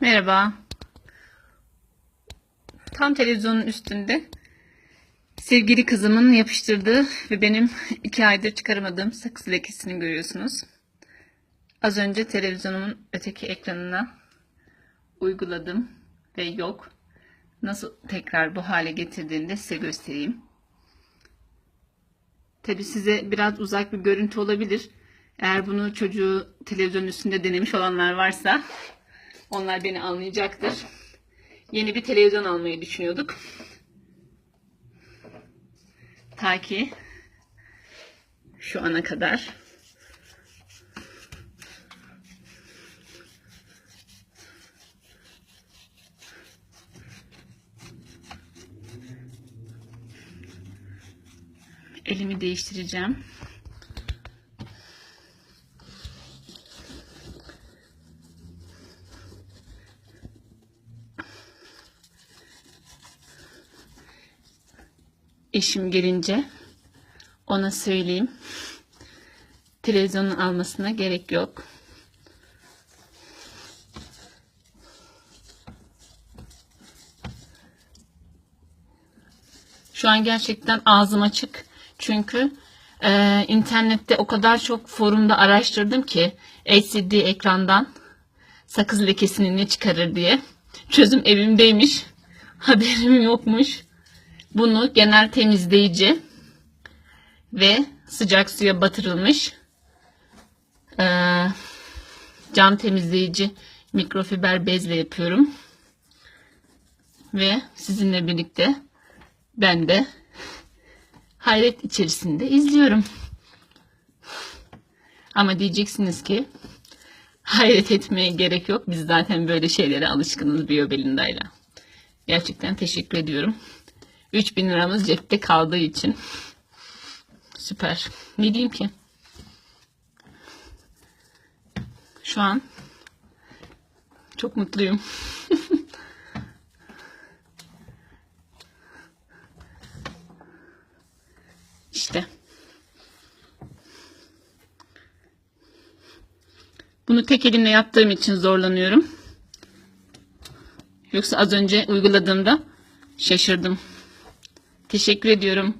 Merhaba. Tam televizyonun üstünde sevgili kızımın yapıştırdığı ve benim iki aydır çıkaramadığım sakız lekesini görüyorsunuz. Az önce televizyonumun öteki ekranına uyguladım ve yok. Nasıl tekrar bu hale getirdiğini de size göstereyim. Tabi size biraz uzak bir görüntü olabilir. Eğer bunu çocuğu televizyonun üstünde denemiş olanlar varsa onlar beni anlayacaktır. Yeni bir televizyon almayı düşünüyorduk. Ta ki şu ana kadar. Elimi değiştireceğim. Eşim gelince ona söyleyeyim. Televizyonun almasına gerek yok. Şu an gerçekten ağzım açık. Çünkü e, internette o kadar çok forumda araştırdım ki LCD ekrandan sakız lekesini ne çıkarır diye. Çözüm evimdeymiş. Haberim yokmuş. Bunu genel temizleyici ve sıcak suya batırılmış eee, cam temizleyici mikrofiber bezle yapıyorum. Ve sizinle birlikte ben de hayret içerisinde izliyorum. Ama diyeceksiniz ki hayret etmeye gerek yok. Biz zaten böyle şeylere alışkınız Biyobelinda'yla. Gerçekten teşekkür ediyorum. 3000 liramız cepte kaldığı için. Süper. Ne diyeyim ki? Şu an çok mutluyum. işte. Bunu tek elimle yaptığım için zorlanıyorum. Yoksa az önce uyguladığımda şaşırdım. Teşekkür ediyorum.